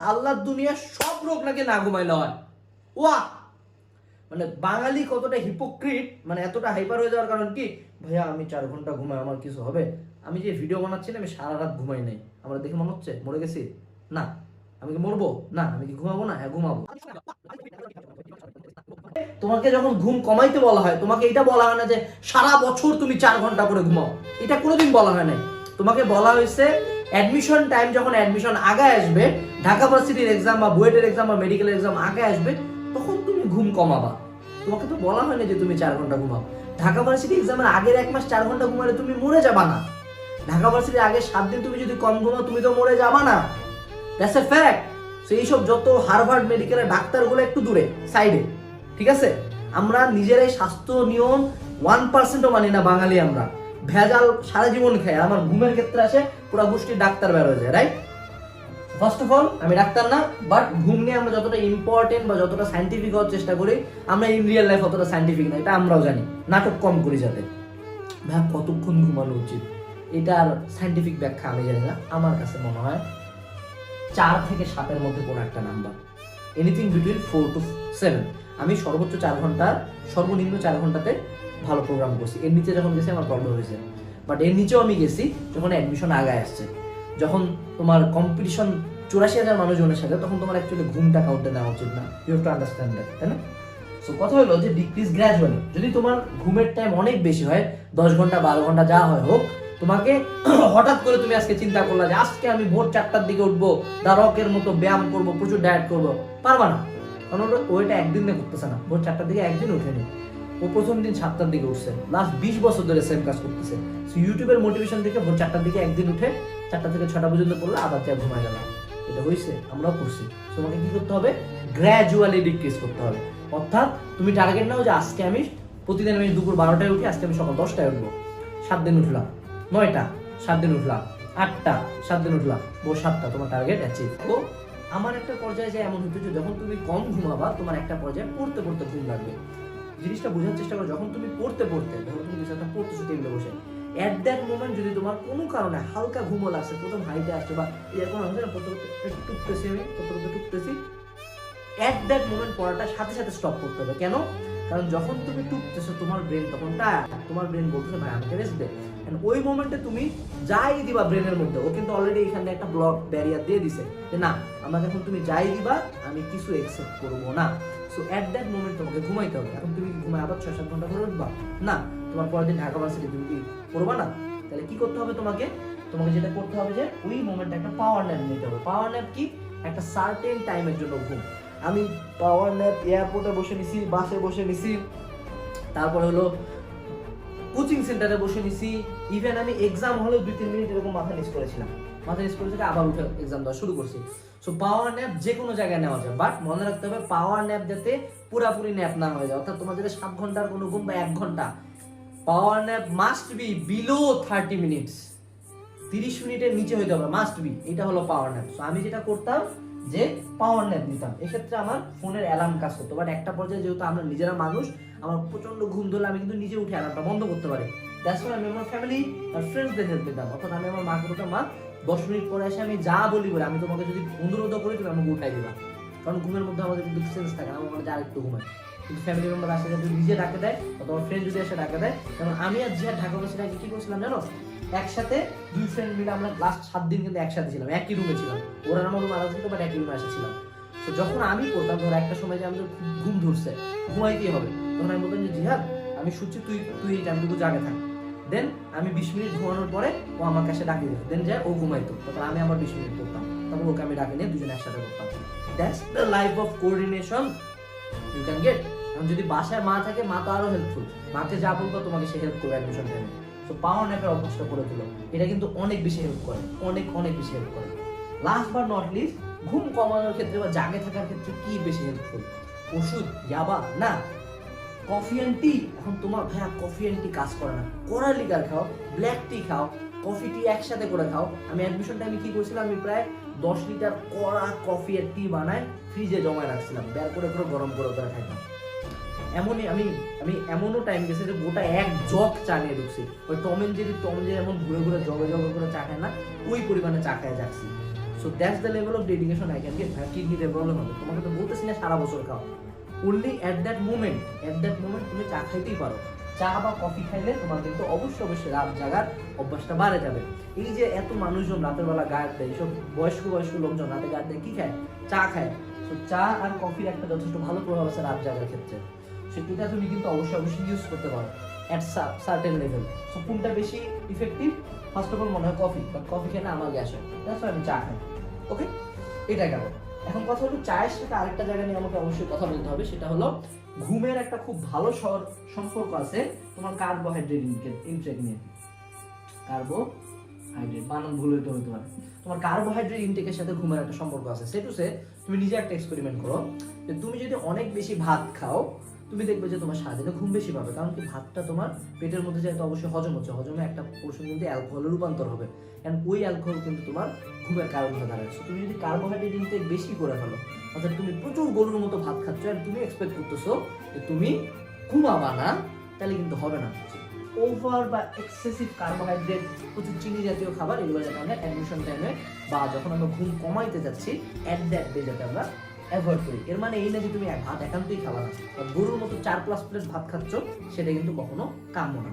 আল্লাহর দুনিয়ার সব রোগ নাকি না ঘুমাইলে হয়? ওয়া মানে বাঙালি কতটা হিপোক্রিট মানে এতটা হাইপার হয়ে যাওয়ার কারণ কি? ভাইয়া, আমি চার ঘণ্টা ঘুমাই, আমার কিছু হবে? আমি যে ভিডিও বানাচ্ছি না, আমি সারা রাত ঘুমাই নাই। আমার দেখে মনে হচ্ছে মরে গেছি? না। আমি কি মরবো? না, আমি কি ঘুমাবো? না হ্যাঁ ঘুমাবো। তোমাকে যখন ঘুম কমাইতে বলা হয়, তোমাকে এটা বলা হয় না যে সারা বছর তুমি চার ঘণ্টা করে ঘুমাও। এটা কোনোদিন বলা হয় নাই। তোমাকে বলা হয়েছে অ্যাডমিশন টাইম যখন অ্যাডমিশন আগে আসবে, ঢাকা ভার্সিটির এক্সাম বা বুয়েটের এক্সাম বা মেডিকেল এক্সাম আগে আসবে, তখন তুমি ঘুম কমাবা। তোমাকে তো বলা হয় না যে তুমি চার ঘণ্টা ঘুমাও। ঢাকা ভার্সিটি এক্সামের আগের এক মাস চার ঘণ্টা ঘুমালে তুমি মরে যাবা না। ঢাকা ভার্সিটির আগে সাত দিন তুমি যদি কম ঘুমাও, তুমি তো মরে যাবা না। দ্যাটস এ ফ্যাক্ট সো এইসব যত হার্ভার্ড মেডিকেলের ডাক্তারগুলো একটু দূরে সাইডে ঠিক আছে? আমরা নিজেরাই স্বাস্থ্য নিয়ম ওয়ান পার্সেন্টও মানি না বাঙালি আমরা। ভেজাল সারা জীবন খাই আমার ঘুমের ক্ষেত্রে আসে, পুরো গোষ্ঠীর ডাক্তার বের হয়ে যায় রাইট ফার্স্ট অফ অল আমি ডাক্তার না বাট ঘুম নিয়ে আমরা যতটা ইম্পর্টেন্ট বা যতটা সাইন্টিফিক হওয়ার চেষ্টা করি, আমরা ইন রিয়েল লাইফ অতটা সাইন্টিফিক না, এটা আমরাও জানি। নাটক কম করি যাতে। ভাই, কতক্ষণ ঘুমানো উচিত? এটার সাইন্টিফিক ব্যাখ্যা আমি জানি না। আমার কাছে মনে হয় চার থেকে সাতের মধ্যে কোনো একটা number anything between four to seven আমি সর্বোচ্চ চার ঘণ্টা, সর্বনিম্ন চার ঘন্টাতে ভালো প্রোগ্রাম করছি। এর নিচে যখন গেছি, আমার প্রবলেম হয়েছে। বাট এর নিচেও আমি গেছি, যখন অ্যাডমিশন আগায় আসছে। যখন তোমার কম্পিটিশন চুরাশি হাজার মানুষজনের সাথে, তখন তোমার অ্যাকচুয়ালি ঘুমটা কাউন্টে নেওয়া উচিত না। ইউ টু আন্ডারস্ট্যান্ড দ্যাট তাই না? সো কথা হলো যে ডিক্রিজ গ্র্যাজুয়ালি যদি তোমার ঘুমের টাইম অনেক বেশি হয়, দশ ঘণ্টা, বারো ঘণ্টা, যা হয় হোক, তোমাকে হঠাৎ করে তুমি আজকে চিন্তা করলা যে, আজকে আমি ভোর চারটার দিকে উঠবো, দা রকের মতো ব্যায়াম করব, প্রচুর ডায়েট করব, পারবা না। কারণ ওইটা একদিন করতেছে না। ভোর চারটার দিকে একদিন উঠে উঠেনি। ও প্রথম দিন সাতটার দিকে উঠছে। লাস্ট বিশ বছর ধরে সেম কাজ করতেছে। So, ইউটিউবের মোটিভেশন থেকে ভোর চারটার দিকে একদিন উঠে চারটা থেকে ছটা পর্যন্ত করলে আবার যা ঘুমায় গেলাম। এটা হয়েছে আমরাও করছি। তোমাকে কি করতে হবে? গ্র্যাজুয়ালি ডিক্রিজ করতে হবে। অর্থাৎ তুমি টার্গেট নাও যে আজকে আমি প্রতিদিন আমি দুপুর বারোটায় উঠি আজকে আমি সকাল দশটায় উঠবো। সাত দিন উঠলাম। নয়টা সাত দিন উঠলাম। আটটা সাত দিন উঠলাম। ভোর সাতটা তোমার টার্গেট অ্যাচিভ তো আমার একটা পর্যায়ে যায় এমন হতো যে যখন তুমি কম ঘুমাবা তোমার একটা পর্যায়ে পড়তে পড়তে ঘুম লাগবে। জিনিসটা বোঝার চেষ্টা করো, যখন তুমি পড়তে পড়তে, ধরো তুমি একটা পড়তেছো টেবিলে বসে অ্যাট দ্যাট মোমেন্ট যদি তোমার কোনো কারণে হালকা ঘুমও লাগছে প্রথম হাইটে আসছে বা এরকম হচ্ছে না একটু টুকতেছি আমি পড়তে টুকতেছি অ্যাট দ্যাট মোমেন্ট পড়াটা সাথে সাথে স্টপ করতে হবে। কেন? কারণ যখন তুমি টুকতেছো, তোমার ব্রেন তখন টায়ার তোমার ব্রেন বলতেছে, ভাই, আমাকে রেস্ট দে। ওই মোমেন্টে তুমি যাই দিবা ব্রেনের মধ্যে, ও কিন্তু অলরেডি এখানে একটা ব্লক ব্যারিয়ার দিয়ে দিছে যে, না, আমাকে এখন তুমি যাই দিবা, আমি কিছু একসেপ্ট করব না। সো অ্যাট দ্যাট মোমেন্ট তোমাকে ঘুমাইতে হবে। এখন তুমি কি ঘুমায় আবার ছয় সাত ঘণ্টা করে উঠবা? না, তোমার পরের দিন ঢাকা ভার্সিটি তুমি কি পড়বা না? তাহলে কি করতে হবে তোমাকে? তোমাকে যেটা করতে হবে যে, ওই মোমেন্টে একটা পাওয়ার ন্যাপ নিতে হবে। পাওয়ার ন্যাপ কি? একটা সার্টেন টাইমের জন্য ঘুম। আমি পাওয়ার ন্যাপ এয়ারপোর্টে বসে নিছি বাসে বসে নিছি। তারপর হলো কোচিং সেন্টারে বসে নিছি। ইভেন আমি এক্সাম হলে দুই তিন মিনিট এরকম মাথা নিচ করেছিলাম। মাথা নিচ করে থেকে আবার উঠে এক্সাম দেওয়া শুরু করছি। সো পাওয়ার ন্যাপ যে কোনো জায়গায় নেওয়া যায় বাট মনে রাখতে হবে পাওয়ার ন্যাপ যাতে পুরাপুরি ন্যাপ না হয়ে যায়। অর্থাৎ তোমার যদি সাত ঘণ্টার কোনো ঘুম বা এক ঘণ্টা। Power nap must be below thirty minutes তিরিশ মিনিটের নিচে হইতে হবে মাস্ট বি এটা হলো পাওয়ার ন্যাপ সো আমি যেটা করতাম যে পাওয়ার ন্যাপ নিতাম এক্ষেত্রে আমার ফোনের অ্যালার্ম কাজ করতো। বাট একটা পর্যায়ে যেহেতু আমরা নিজেরা মানুষ, আমার প্রচণ্ড ঘুম ধরলে আমি কিন্তু নিজে উঠে অ্যালার্মটা বন্ধ করতে পারি। দ্যাটস আমি আমার ফ্যামিলি আর ফ্রেন্ডসদের হেল্প পেতাম অর্থাৎ আমি আমার মাকে বলতাম, মা, দশ মিনিট পরে এসে আমি যা বলি বলে, আমি তোমাকে যদি অনুরোধ করি, তুমি আমাকে উঠাই দিবা। কারণ ঘুমের মধ্যে আমাদের কিন্তু সেন্স থাকে আমার মনে যে আরেকটু ঘুমায়। কিন্তু ফ্যামিলি মেম্বার আসে, যদি নিজে ডাকে দেয়, অথবা ফ্রেন্ড যদি এসে ডাকে দেয়, কারণ আমি আর জিয়া ঢাকা বসে আগে কি করছিলাম জানো? একসাথে দুই ফ্রেন্ড মিলে আমরা লাস্ট সাত দিন কিন্তু একসাথে ছিলাম, একই রুমে ছিলাম। ওরা আমার রুমে আলাদা ছিল বাট একই রুমে এসেছিলাম তো যখন আমি করতাম ধরো একটা সময় যে আমাদের ঘুম ধরছে ঘুমাইতে হবে। তখন আমি বলতাম যে, জিহাদ, আমি শুচ্ছি, তুই তুই এই টাইমটুকু জাগে থাক। দেন আমি বিশ মিনিট ঘুমানোর পরে ও আমার কাছে ডাকি দিত দেন যায় ও ঘুমাইতো। তারপর আমি আমার বিশ মিনিট করতাম তারপর ওকে আমি ডাকি নিয়ে দুজনে একসাথে করতাম that's the life of coordination you can get যদি বাসায় মা থাকে, মা তো আরও হেল্পফুল মাকে যা বলব, তোমাকে সে হেল্প করবে অ্যাডমিশন টাইমে তো পাওয়ার ন্যাপের অভ্যাসটা করে তুলো এটা কিন্তু অনেক বেশি হেল্প করে, অনেক অনেক বেশি হেল্প করে। লাস্ট বাট নট লিস্ট ঘুম কমানোর ক্ষেত্রে বা জাগে থাকার ক্ষেত্রে কি বেশি হেল্পফুল ওষুধ, ইয়াবা? না। কফি অ্যান্ড টি এখন তোমার ভাইয়া কফি অ্যান্ড টি কাজ করে না। কড়া লিকার খাও ব্ল্যাক টি খাও কফি টি একসাথে করে খাও। আমি অ্যাডমিশন টাইমে কি করছিলাম? আমি প্রায় দশ লিটার কড়া কফি আর টি বানায় ফ্রিজে জমায় রাখছিলাম। বের করে করে গরম করে করে খাইতাম। এমনই আমি আমি এমনও টাইম গেছে যে গোটা এক জগ চা নিয়ে ঢুকছি। ওই টম এন্ড জেরি, টম যে এমন ঘুরে ঘুরে, জগে জগে করে চা খায় না, ওই পরিমাণে চা খায় যাচ্ছি। So that's the level of dedication I can get কিডনিতে প্রবলেম হবে? তোমাকে তো বলতেছি না সারা বছর খাও only at that moment at that moment তুমি চা খাইতেই পারো। চা বা কফি খাইলে তোমার কিন্তু অবশ্যই অবশ্যই রাত জাগার অভ্যাসটা বাড়ে যাবে। এই যে এত মানুষজন রাতের বেলা গায়ে দেয় এইসব বয়স্ক বয়স্ক লোকজন রাতে গায়ে দেয়, কি খায়? চা খায়। তো চা আর কফির একটা যথেষ্ট ভালো প্রভাব আছে রাত জাগার ক্ষেত্রে। সেটা তুমি কিন্তু অবশ্যই অবশ্যই ইউজ করতে পারো অ্যাট সার্টেন লেভেল সো কোনটা বেশি ইফেক্টিভ ফার্স্ট অফ অল মনে হয় কফি বাট কফি খেলে আমার গ্যাস হয়। আমি চা খাই। ওকে এটা গেল। এখন কথা হলো চায়ের সাথে আরেকটা জায়গা নিয়ে আমাকে অবশ্যই কথা বলতে হবে, সেটা হলো ঘুমের একটা খুব ভালো সম্পর্ক আছে তোমার কার্বোহাইড্রেট ইনটেক নিয়ে। কার্বোহাইড্রেট বানান ভুল হইতে হতে পারে। তোমার কার্বোহাইড্রেট ইনটেকের সাথে ঘুমের একটা সম্পর্ক আছে। সেটুসে তুমি নিজে একটা এক্সপেরিমেন্ট করো যে তুমি যদি অনেক বেশি ভাত খাও তুমি দেখবে যে তোমার সারাদিনে ঘুম বেশি পাবে কারণ কি ভাতটা তোমার পেটের মধ্যে যেহেতু অবশ্যই হজম হচ্ছে। হজমে একটা পোর্শন কিন্তু অ্যালকোহলে রূপান্তর হবে। কারণ ওই অ্যালকোহল কিন্তু তোমার ঘুমের কারণ দাঁড়ায় So, তুমি যদি কার্বোহাইড্রেট ইনটেক বেশি করে ফেলো অর্থাৎ তুমি প্রচুর গরুর মতো ভাত খাচ্ছ আর তুমি এক্সপেক্ট করতেছো যে তুমি ঘুমাবা না তাহলে কিন্তু হবে না। ওভার বা এক্সেসিভ কার্বোহাইড্রেট প্রচুর চিনি জাতীয় খাবার এগুলো যাতে আমরা অ্যাডমিশন টাইমে বা যখন আমরা ঘুম কমাইতে যাচ্ছি অ্যাট দ্যাট ডে যাতে আমরা অ্যাভয়েড করি। এর মানে এই না যে তুমি এক ভাত একান্তই খাবা না। গরুর মতো চার প্লাস প্লেট ভাত খাচ্ছ, সেটা কিন্তু কখনো কাম্য না।